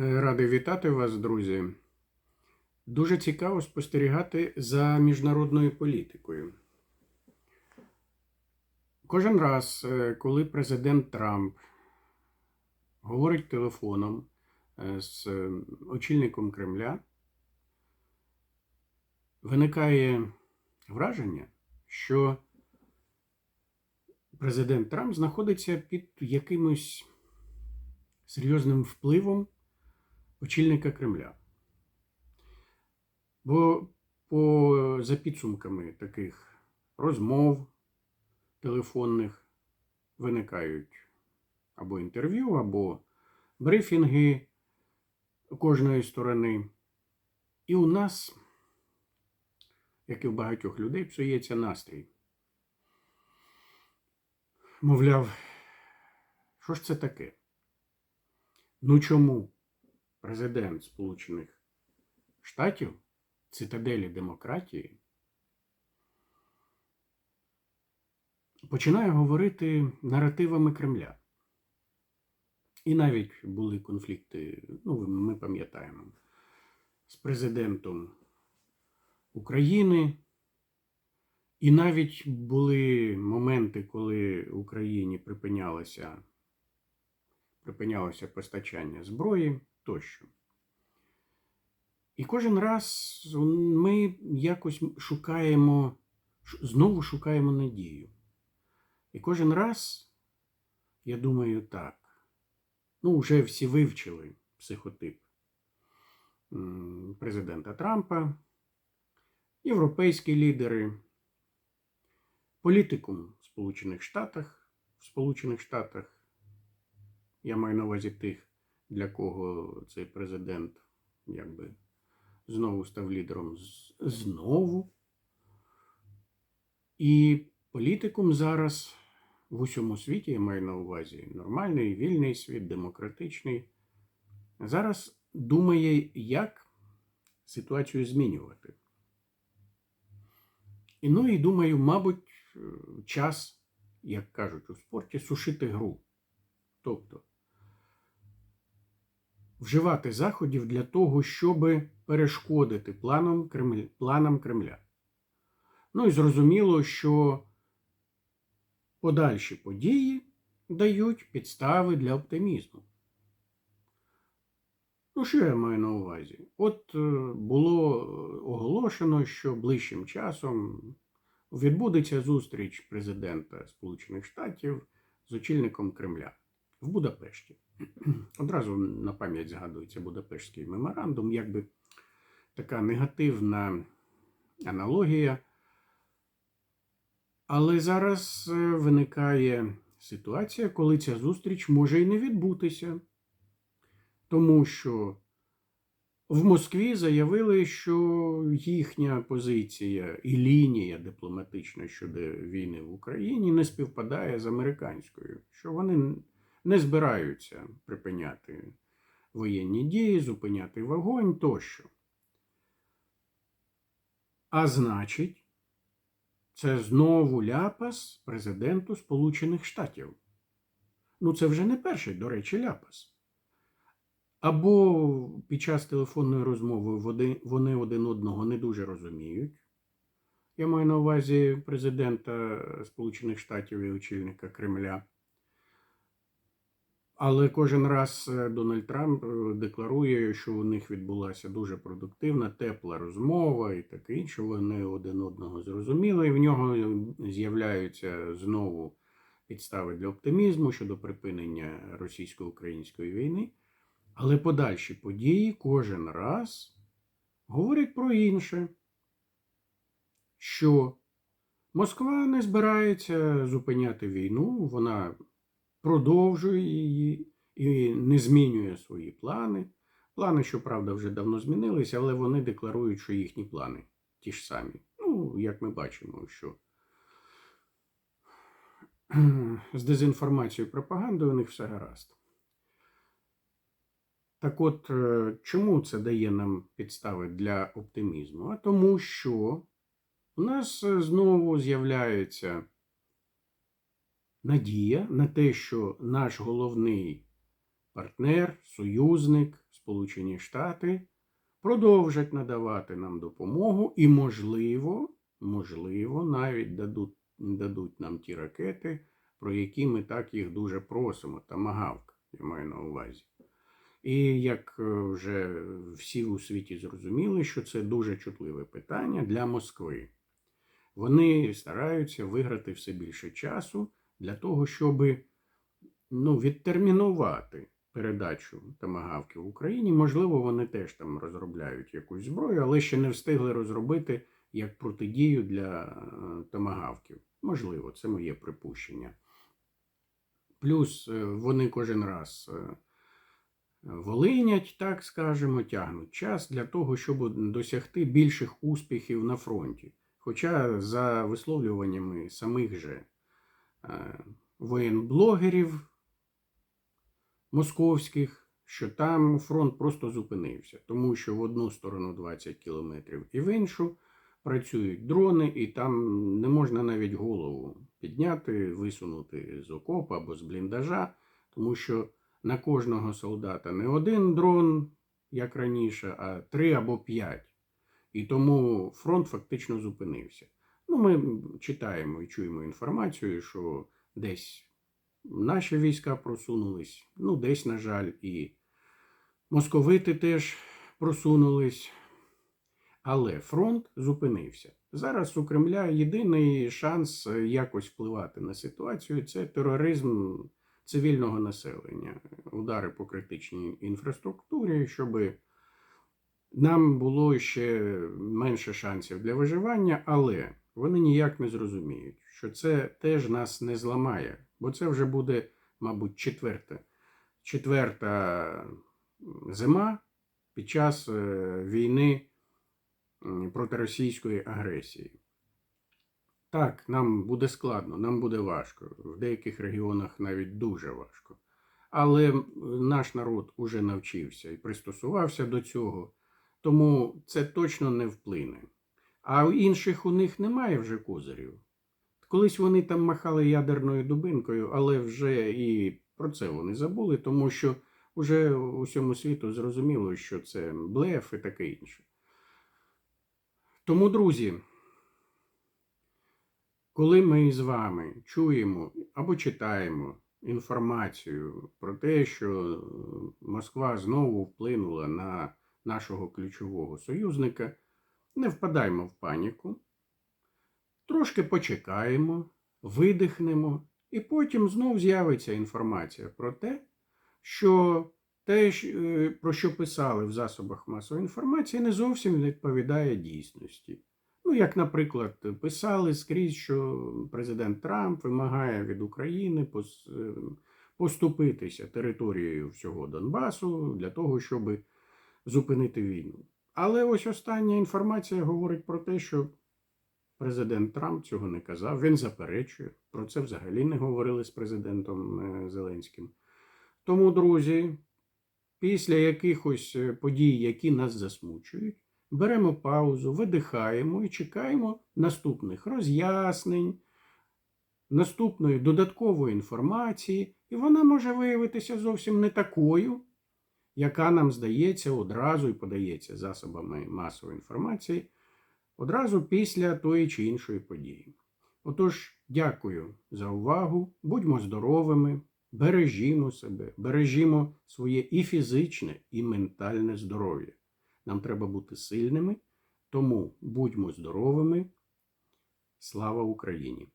Е, Радий вітати вас, друзі. Дуже цікаво спостерігати за міжнародною політикою. Кожен раз, е, коли президент Трамп говорить телефоном е, з очільником Кремля, виникає враження, що президент Трамп знаходиться під якимось серйозним впливом очільника Кремля. Бо по, за підсумками таких розмов телефонних виникають або інтерв'ю, або брифінги кожної сторони. І у нас, як і у багатьох людей, псується настрій. Мовляв, що ж це таке? Ну чому президент Сполучених Штатів, цитаделі демократії, починає говорити наративами Кремля? І навіть були конфлікти, ну, ми пам'ятаємо, з президентом України. І навіть були моменти, коли Україні припинялося, припинялося постачання зброї тощо. І кожен раз ми якось шукаємо, знову шукаємо надію. І кожен раз, я думаю, так. Ну, вже всі вивчили психотип президента Трампа, європейські лідери, політикум в Сполучених Штатах, в Сполучених Штатах, я маю на увазі тих, для кого цей президент якби знову став лідером знову. І політикум зараз в усьому світі, я маю на увазі нормальний, вільний світ, демократичний, зараз думає, як ситуацію змінювати. І ну і думаю, мабуть, е, час, як кажуть у спорті, сушити гру. Тобто вживати заходів для того, щоб перешкодити планам Кремля, планам Кремля. Ну і зрозуміло, що подальші події дають підстави для оптимізму. Ну, що я маю на увазі? От е, було оголошено, що ближчим часом відбудеться зустріч президента Сполучених Штатів з очільником Кремля в Будапешті. Одразу на пам'ять згадується Будапештський меморандум, якби така негативна аналогія. Але зараз е, виникає ситуація, коли ця зустріч може і не відбутися. Тому що в Москві заявили, що їхня позиція і лінія дипломатична щодо війни в Україні не співпадає з американською, що вони не збираються припиняти воєнні дії, зупиняти вогонь тощо. А значить, це знову ляпас президенту Сполучених Штатів. Ну, це вже не перший, до речі, ляпас. Або під час телефонної розмови вони- один одного не дуже розуміють. Я маю на увазі президента Сполучених Штатів і очільника Кремля. Але кожен раз е, Дональд Трамп е, декларує, що у них відбулася дуже продуктивна, тепла розмова і таке інше. Вони один одного зрозуміли, і в нього з'являються знову підстави для оптимізму щодо припинення російсько-української війни. Але подальші події кожен раз говорять про інше, що Москва не збирається зупиняти війну, вона продовжує її і не змінює свої плани. Плани, щоправда, вже давно змінилися, але вони декларують, що їхні плани ті ж самі. Ну, як ми бачимо, що з дезінформацією і пропагандою у них все гаразд. Так от, е, чому це дає нам підстави для оптимізму? А тому, що у нас е, знову з'являється надія на те, що наш головний партнер, союзник Сполучені Штати продовжать надавати нам допомогу і, можливо, можливо, навіть дадуть, дадуть нам ті ракети, про які ми так їх дуже просимо. Тамагавк, я маю на увазі. І як е, вже всі у світі зрозуміли, що це дуже чутливе питання для Москви. Вони стараються виграти все більше часу для того, щоб ну, відтермінувати передачу тамагавків в Україні. Можливо, вони теж там розробляють якусь зброю, але ще не встигли розробити як протидію для е, тамагавків. Можливо, це моє припущення. Плюс е, вони кожен раз е, волинять, так скажемо, тягнуть час для того, щоб досягти більших успіхів на фронті. Хоча за висловлюваннями самих же воєнблогерів московських, що там фронт просто зупинився, тому що в одну сторону 20 кілометрів і в іншу працюють дрони, і там не можна навіть голову підняти, висунути з окопа або з бліндажа, тому що на кожного солдата не один дрон, як раніше, а три або п'ять. І тому фронт фактично зупинився. Ну, ми читаємо і чуємо інформацію, що десь наші війська просунулись, ну, десь, на жаль, і московити теж просунулись. Але фронт зупинився. Зараз у Кремля єдиний шанс е, якось впливати на ситуацію це тероризм цивільного населення, удари по критичній інфраструктурі, щоб нам було ще менше шансів для виживання, але вони ніяк не зрозуміють, що це теж нас не зламає, бо це вже буде, мабуть, четверта, четверта зима під час е, війни проти російської агресії. Так, нам буде складно, нам буде важко. В деяких регіонах навіть дуже важко. Але наш народ уже навчився і пристосувався до цього, тому це точно не вплине. А інших у них немає вже козирів. Колись вони там махали ядерною дубинкою, але вже і про це вони забули, тому що вже усьому світу зрозуміло, що це блеф і таке інше. Тому, друзі, коли ми з вами чуємо або читаємо інформацію про те, що Москва знову вплинула на нашого ключового союзника, не впадаймо в паніку, трошки почекаємо, видихнемо, і потім знов з'явиться інформація про те, що те, е, про що писали в засобах масової інформації, не зовсім відповідає дійсності. Ну, як, наприклад, писали скрізь, що президент Трамп вимагає від України е, поступитися територією всього Донбасу для того, щоб зупинити війну. Але ось остання інформація говорить про те, що президент Трамп цього не казав. Він заперечує. Про це взагалі не говорили з президентом е, Зеленським. Тому, друзі, після якихось е, подій, які нас засмучують, беремо паузу, видихаємо і чекаємо наступних роз'яснень, наступної додаткової інформації, і вона може виявитися зовсім не такою, яка нам здається одразу і подається засобами масової інформації, одразу після тої чи іншої події. Отож, дякую за увагу, будьмо здоровими, бережімо себе, бережімо своє і фізичне, і ментальне здоров'я. Нам треба бути сильними, тому будьмо здоровими. Слава Україні!